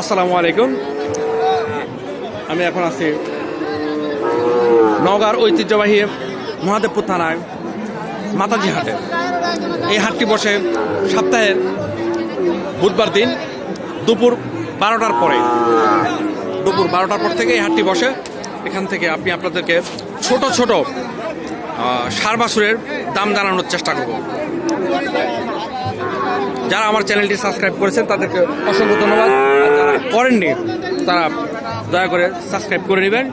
আসসালামু আলাইকুম। আমি এখন আছি নওগাঁর ঐতিহ্যবাহী মহাদেবপুর থানায় মাতাজি হাটে এই হাটটি বসে সপ্তাহের বুধবার দিন দুপুর বারোটার পরে। দুপুর বারোটার পর থেকে এই হাটটি বসে। এখান থেকে আপনি আপনাদেরকে ছোট ছোট ষাঁড় বাছুরের দাম জানানোর চেষ্টা করব। যারা আমার চ্যানেলটি সাবস্ক্রাইব করেছেন তাদেরকে অসংখ্য ধন্যবাদ। করেননি তারা দয়া করে সাবস্ক্রাইব করে নেবেন।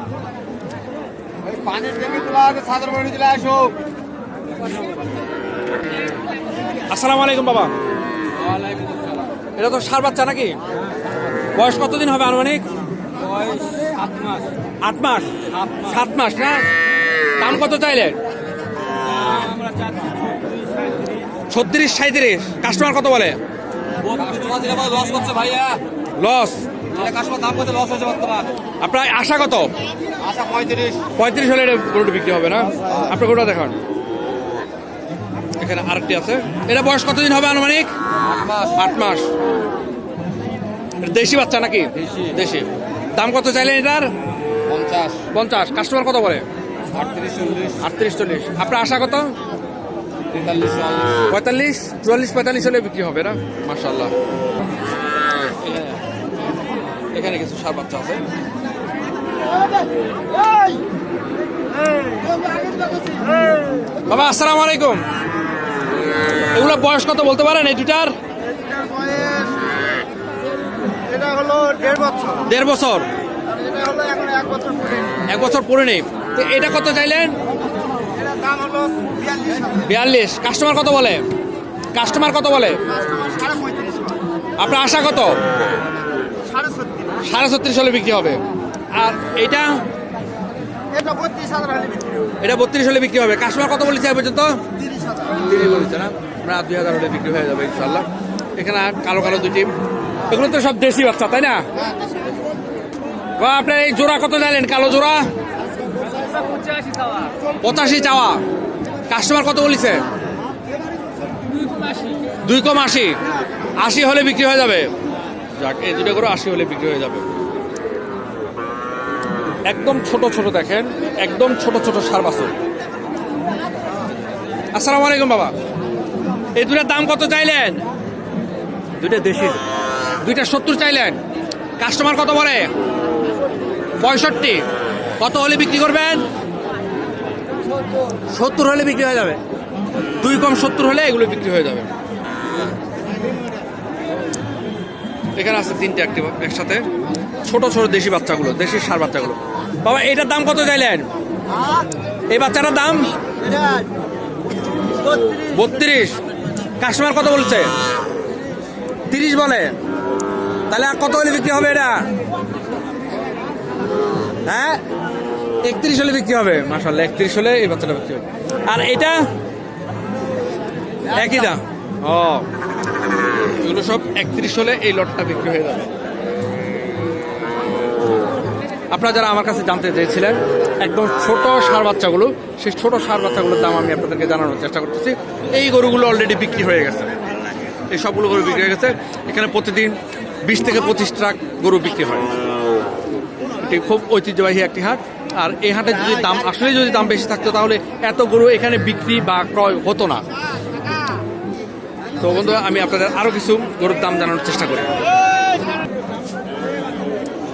আসসালামু আলাইকুম বাবা। এটা তো সার বাচ্চা নাকি? বয়স কতদিন হবে আনুমানিক? আট মাস। সাত মাস না? দাম কত চাইলে? ছত্রিশ সাঁত্রিশ কাস্টমার কত বলে? লস আপনার আশা কত? আশা পঁয়ত্রিশ। হলে এটা গরুটা বিক্রি হবে না? আপনার গরুটা দেখান। এখানে আরেকটি আছে। এটা বয়স কতদিন হবে আনুমানিক? আট মাস। দেশি বাচ্চা নাকি? দেশি। দেশি। দাম কত চাইলেন এটার? পঞ্চাশ। পঞ্চাশ। কাস্টমার কত বলে? আটত্রিশ চল্লিশ। আপনার আশা কত? পঁয়তাল্লিশ চুয়াল্লিশ পঁয়তাল্লিশ হলে বিক্রি হবে না? মার্শাল্লাহ এখানে কিছু সার বাচ্চা আছে। বাবা, আসসালাম আলাইকুম। এগুলো বয়স কত বলতে পারেন, এই দুটার দেড় বছর। এক বছর পরে নেই। তো এটা কত চাইলেন? বিয়াল্লিশ। কাস্টমার কত বলে? কাস্টমার কত বলে? আপনার আশা কত? সাড়ে সাড়ে ছত্রিশ হলে বিক্রি হবে। আর এটা? এটা বত্রিশ হলে বিক্রি হবে। কাস্টমার কত বলেছে পর্যন্ত? তিরিশ বলেছে না? আমরা দুই হাজার হলে বিক্রি হয়ে যাবে ইনশাল্লাহ এখানে আর কালো কালো দুটি এগুলো তো সব দেশি বাচ্চা তাই না? বা আপনার এই জোড়া কত চাইলেন কালো জোড়া? পঁচাশি চাওয়া। কাস্টমার কত বলেছে? দুই কম আশি। আশি হলে বিক্রি হয়ে যাবে। যাক এই দুটো করে আশি হলে বিক্রি হয়ে যাবে। একদম ছোট ছোট দেখেন একদম ছোট ছোট সার বাছুর। আসসালামু আলাইকুম বাবা। এই দুটার দাম কত চাইলেন? দুইটা দেশি। দুইটা সত্তর চাইলেন। কাস্টমার কত বলে? পঁয়ষট্টি। কত হলে বিক্রি করবেন? সত্তর হলে বিক্রি হয়ে যাবে। দুই কম সত্তর হলে এগুলো বিক্রি হয়ে যাবে। এখানে আছে তিনটে অ্যাক্টিভ একসাথে। ছোট ছোট দেশি বাচ্চাগুলো, দেশি সার বাচ্চাগুলো। বাবা, এটার দাম কত চাইলেন? এই বাচ্চাটার দাম? বত্রিশ। কাস্টমার কত বলছে? তিরিশ বলে। তাহলে আর কত হলে বিক্রি হবে এটা? হ্যাঁ? একত্রিশ হলে বিক্রি হবে। মাসাল্লাহ একত্রিশ হলে এই বাচ্চাটা বিক্রি হবে। আর এটা? একই দাম। ও। এগুলো সব একত্রিশ হলে এই লটটা বিক্রি হয়ে যাবে। আপনারা যারা আমার কাছে জানতে চেয়েছিলেন, একদম ছোট সার বাচ্চাগুলো, সেই ছোট সার বাচ্চাগুলোর দাম আমি আপনাদেরকে জানানোর চেষ্টা করতেছি। এই গরুগুলো অলরেডি বিক্রি হয়ে গেছে। এই সবগুলো গরু বিক্রি হয়ে গেছে। এখানে প্রতিদিন বিশ থেকে পঁচিশ ট্রাক গরু বিক্রি হয়। এটি খুব ঐতিহ্যবাহী একটি হাট। আর এই হাটে যদি দাম আসলে যদি দাম বেশি থাকতো, তাহলে এত গরু এখানে বিক্রি বা ক্রয় হতো না। তো বন্ধুরা, আমি আপনাদের আরও কিছু গরুর দাম জানানোর চেষ্টা করি।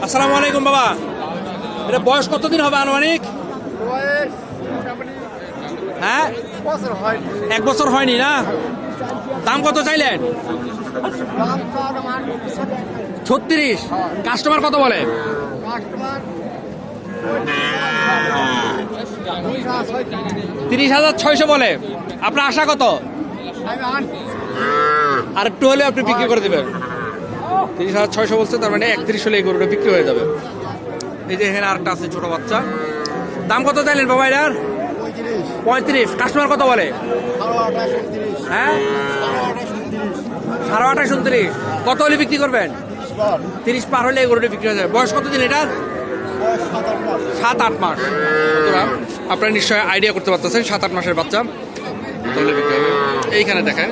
আসসালামু আলাইকুম, বাবা। এটা বয়স কতদিন হবে আনুমানিক? হ্যাঁ? এক বছর হয়নি না? দাম কত চাইলেন? ছত্রিশ। কাস্টমার কত বলে? তিরিশ হাজার ছয়শো বলে। আপনার আশা কত? আর একটু হলে আপনি বিক্রি করে দেবেন। তিরিশ হাজার ছয়শো বলছে, তার মানে একত্রিশ হলে এই গরুটা বিক্রি হয়ে যাবে। এই যে এখানে আরেকটা আছে ছোট বাচ্চা। দাম কত চাইলেন বাবা এটার? পঁয়ত্রিশ। কাস্টমার কত বলে? হ্যাঁ? সাড়ে আঠাশ উনত্রিশ। কত হলে বিক্রি করবেন? তিরিশ পার হলে এই গরুটা বিক্রি হয়ে যাবে। বয়স কতদিন এটার? বয়স সাত আট মাস। আপনারা নিশ্চয়ই আইডিয়া করতে পারতেছেন, সাত আট মাসের বাচ্চা। এইখানে দেখেন।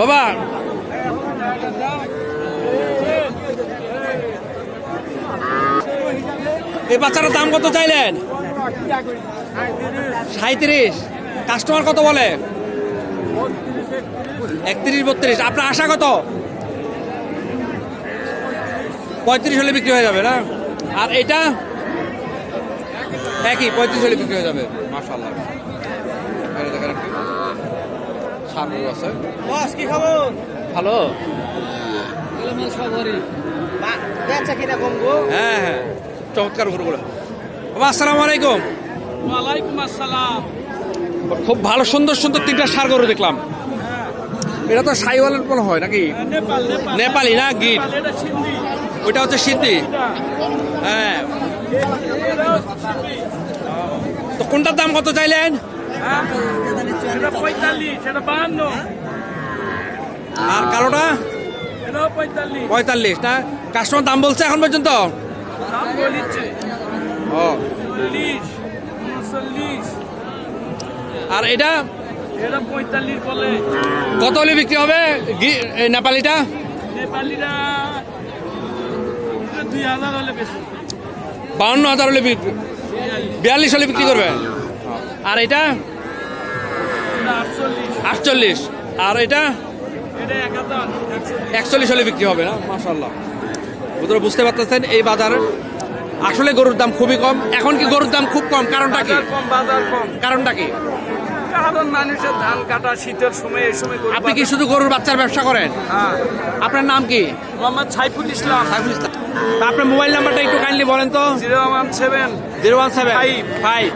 বাবা। এই বাচ্চাটার দাম কত চাইলেন? সাঁত্রিশ কাস্টমার কত বলে? একত্রিশ, বত্রিশ। আপনার আশা কত? পঁয়ত্রিশ হলে বিক্রি হয়ে যাবে না? আর এটা? একই, পঁয়ত্রিশ হলে বিক্রি হয়ে যাবে। মাশাল্লাহ গরু আছে। বস কি খবর? ভালো? কিনা কম হ্যাঁ হ্যাঁ। চমৎকার গরুগুলো বাবা আসসালামু আলাইকুম। ওয়ালাইকুম আসসালাম। খুব ভালো সুন্দর সুন্দর তিনটা সার গরু দেখলাম। এটা তো সাইওয়ালের মনে হয় নাকি? নেপাল নেপাল। না গিট সিন্ধি। ওইটা হচ্ছে সিদ্ধি হ্যাঁ। তো কোনটার দাম কত চাইলেন? হ্যাঁ? পঁয়তাল্লিশ এটা বাহান্ন। আর কালোটা? পঁয়তাল্লিশ। না কাস্টমার দাম বলছে এখন পর্যন্ত? ও। আর এটা? কত হলে বিক্রি হবে? নেপালিটা? বাউন্ন হাজার হলে বিক্রি বিয়াল্লিশ হলে বিক্রি করবে? আর এটা? আটচল্লিশ। আর এটা? একচল্লিশ। হলে বিক্রি হবে না? মাসাল্লাহ বুঝতে বুঝতে পারতেছেন? এই বাজার আসলে গরুর দাম খুবই কম। এখন কি গরুর দাম খুব কম? কারণটা কি? বাজার কম কারণটা কি? মানুষের ধান কাটা শীতের সময় এই সময় আপনি কি শুধু গরুর বাচ্চার ব্যবসা করেন? হ্যাঁ। আপনার নাম কি? মোহাম্মদ সাইফুল ইসলাম। আপনার মোবাইল নাম্বারটা একটু কাইন্ডলি বলেন তো। Zero one seven zero one seven. Five. Five.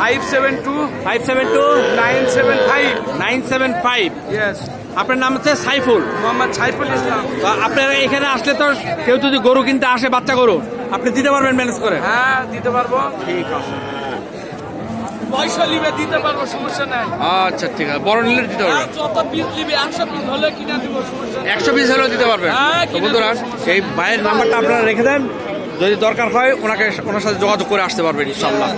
Five seven two five seven two nine seven five nine seven five yes আপনার নাম হচ্ছে সাইফুল। মোহাম্মদ সাইফুল ইসলাম। আপনারা এখানে আসলে তো কেউ যদি গরু কিনতে আসে বাচ্চা গরু আপনি দিতে পারবেন ম্যানেজ করে? হ্যাঁ দিতে পারব। ঠিক আছে। পয়সা নিবে দিতে পারব সমস্যা নাই। আচ্ছা ঠিক আছে। বড় নিলে দিতে পারবেন? যত পিস নিবে একশো পিস হলে কিনা দিব সমস্যা একশো পিস হলেও দিতে পারবেন? হ্যাঁ, তো কিনে বন্ধুরা এই ভাইয়ের নাম্বারটা আপনারা রেখে দেন। যদি দরকার হয় ওনাকে ওনার সাথে যোগাযোগ করে আসতে পারবেন ইনশাল্লাহ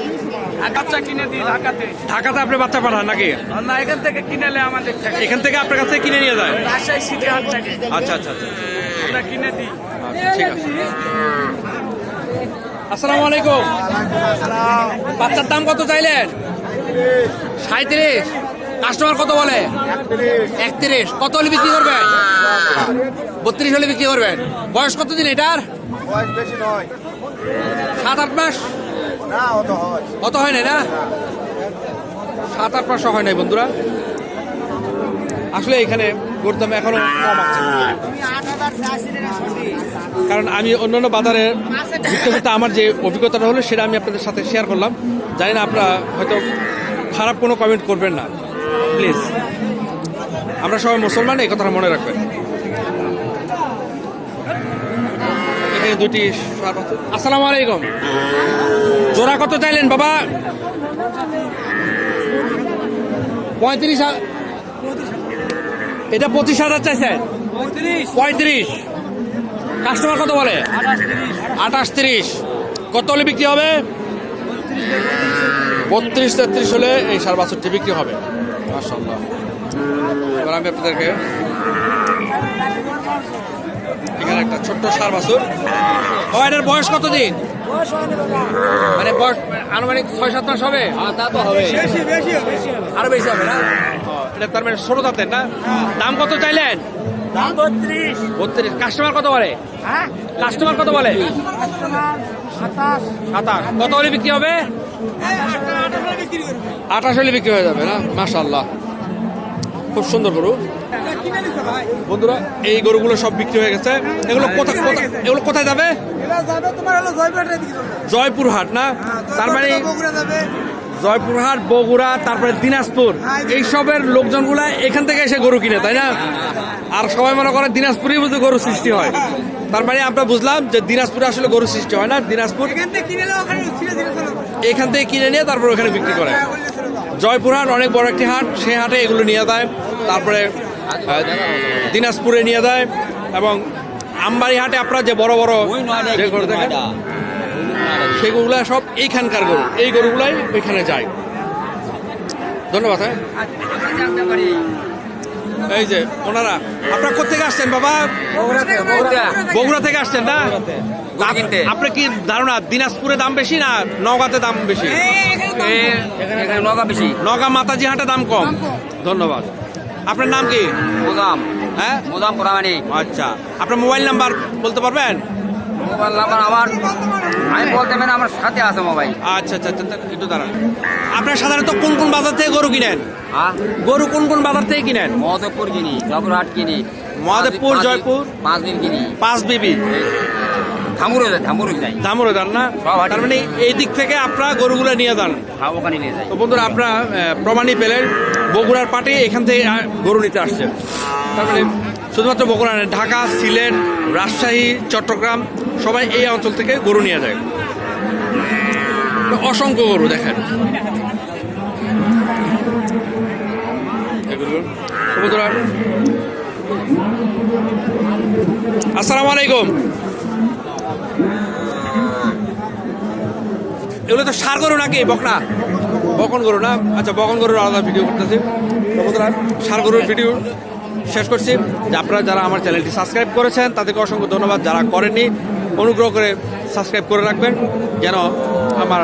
বাচ্চা কিনে দিই ঢাকাতে। ঢাকাতে আপনি বাচ্চা পাঠান নাকি? না এখান থেকে কিনেলে আমাদের থেকে এখান থেকে আপনার কাছে কিনে নিয়ে যায়? রাজশাহী সিটি হাট থেকে। আচ্ছা আচ্ছা আচ্ছা আমরা কিনে দিই। আচ্ছা, ঠিক আছে। আসসালামু আলাইকুম। বাচ্চার দাম কত চাইলেন? সাঁত্রিশ কাস্টমার কত বলে? একত্রিশ। কত হলে বিক্রি করবেন? বত্রিশ হলে বিক্রি করবেন। বয়স কত দিন এটার? বয়স বেশি নয়। সাত আট মাস? অত হয় নাই না? সাত আট মাস হয় নাই বন্ধুরা। আসলে এখানে গরুর দাম এখনও কম আছে। কারণ আমি অন্যান্য বাজারে ঘুরতে ঘুরতে আমার যে অভিজ্ঞতাটা হলো সেটা আমি আপনাদের সাথে শেয়ার করলাম। জানি না আপনারা হয়তো খারাপ কোনো কমেন্ট করবেন না। প্লিজ আমরা সবাই মুসলমান এই কথাটা মনে রাখবেন। দুটি আসসালামু আলাইকুম। জোড়া কত চাইলেন বাবা? পঁয়ত্রিশ এটা পঁচিশ হাজার চাইছেন? পঁয়ত্রিশ। কাস্টমার কত বলে? আঠাশ তিরিশ। কত হলে বিক্রি হবে? বত্রিশ তেত্রিশ হলে এই সার বাছরটি বিক্রি হবে। এবার আমি আপনাদেরকে এখানে একটা ছোট্ট সার বাছুর ও এটার বয়স কত দিন মানে বয়স আনুমানিক ছয় সাত মাস হবে? তা তো হবে আরও বেশি হবে না? এটা তার মানে ছোট দাঁতের না? দাম কত চাইলেন? বত্রিশ। কাস্টমার কত বলে? কাস্টমার কত বলে? সাতাশ। কত হলে বিক্রি হবে? আঠাশ হলে বিক্রি হয়ে যাবে না? মাশাল্লাহ খুব সুন্দর গরু। বন্ধুরা এই গরুগুলো সব বিক্রি হয়ে গেছে। এগুলো কোথায় এগুলো কোথায় যাবে? জয়পুরহাট না? তার মানে জয়পুরহাট বগুড়া তারপরে দিনাজপুর। এইসবের লোকজনগুলা এখান থেকে এসে গরু কিনে তাই না? আর সবাই মনে করে দিনাজপুরেই বুঝতে গরু সৃষ্টি হয়। তার মানে আমরা বুঝলাম যে দিনাজপুরে আসলে গরু সৃষ্টি হয় না। দিনাজপুর এখান থেকে কিনে নিয়ে তারপর ওখানে বিক্রি করে। জয়পুরহাট অনেক বড় একটি হাট সেই হাটে এগুলো নিয়ে যায়। তারপরে দিনাজপুরে নিয়ে যায় এবং আমবাড়ি হাটে আপনারা যে বড় বড় যে গরু দেখেন? সেগুলো সব এইখানকার গরু। এই গরুগুলাই ওইখানে যায়। ধন্যবাদ হ্যাঁ? এই যে ওনারা। আপনারা কোথেকে আসছেন বাবা? বগুড়া থেকে আসছেন না। আপনার কি ধারণা দিনাজপুরে দাম বেশি না নওগাঁতে দাম বেশি? এখানে নগা বেশি। নওগাঁ মাতাজি হাটে দাম কম। ধন্যবাদ। আপনার নাম কি? মোদাম। হ্যাঁ? মোদাম প্রামাণিক আচ্ছা। আপনার মোবাইল নাম্বার বলতে পারবেন? মোবাইল নাম্বার আমার আমি বলতে পারি আমার সাথে আছে মোবাইল। আচ্ছা আচ্ছা আচ্ছা, একটু দাঁড়ান। আপনার সাধারণত কোন কোন বাজার থেকে গরু কিনেন? হ্যাঁ? গরু কোন কোন বাজার থেকে কিনেন? মহাদেবপুর কিনি জয়পুরহাট কিনি। মহাদেবপুর, জয়পুর? পাঁচ দিন কিনি। পাঁচ বিবি? থামুরে যায় থামুরে যাই। দামরও যান না? তার মানে এই দিক থেকে আপনারা গরুগুলো নিয়ে যান। ওখানে নিয়ে যাই। তো বন্ধুরা আপনারা আহ, প্রমাণই পেলেন। বগুড়ার পাটে এখান থেকে গরু নিতে আসছে। তার মানে শুধুমাত্র বগুড়া ঢাকা, সিলেট, রাজশাহী, চট্টগ্রাম, সবাই এই অঞ্চল থেকে গরু নিয়ে যায়। অসংখ্য গরু, দেখেন। আসসালামু আলাইকুম। এগুলো তো সার গরু নাকি, বকনা? বকন গরু না? আচ্ছা বকন গরুর আলাদা ভিডিও করতেছি। বন্ধুরা সার গরুর ভিডিও শেষ করছি। যে আপনারা যারা আমার চ্যানেলটি সাবস্ক্রাইব করেছেন, তাদেরকে অসংখ্য ধন্যবাদ। যারা করেননি, অনুগ্রহ করে সাবস্ক্রাইব করে রাখবেন, যেন আমার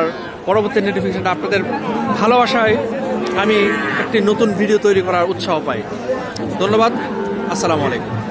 পরবর্তী নোটিফিকেশনটা আপনাদের ভালোবাসায় আমি একটি নতুন ভিডিও তৈরি করার উৎসাহ পাই। ধন্যবাদ। আসসালামু আলাইকুম।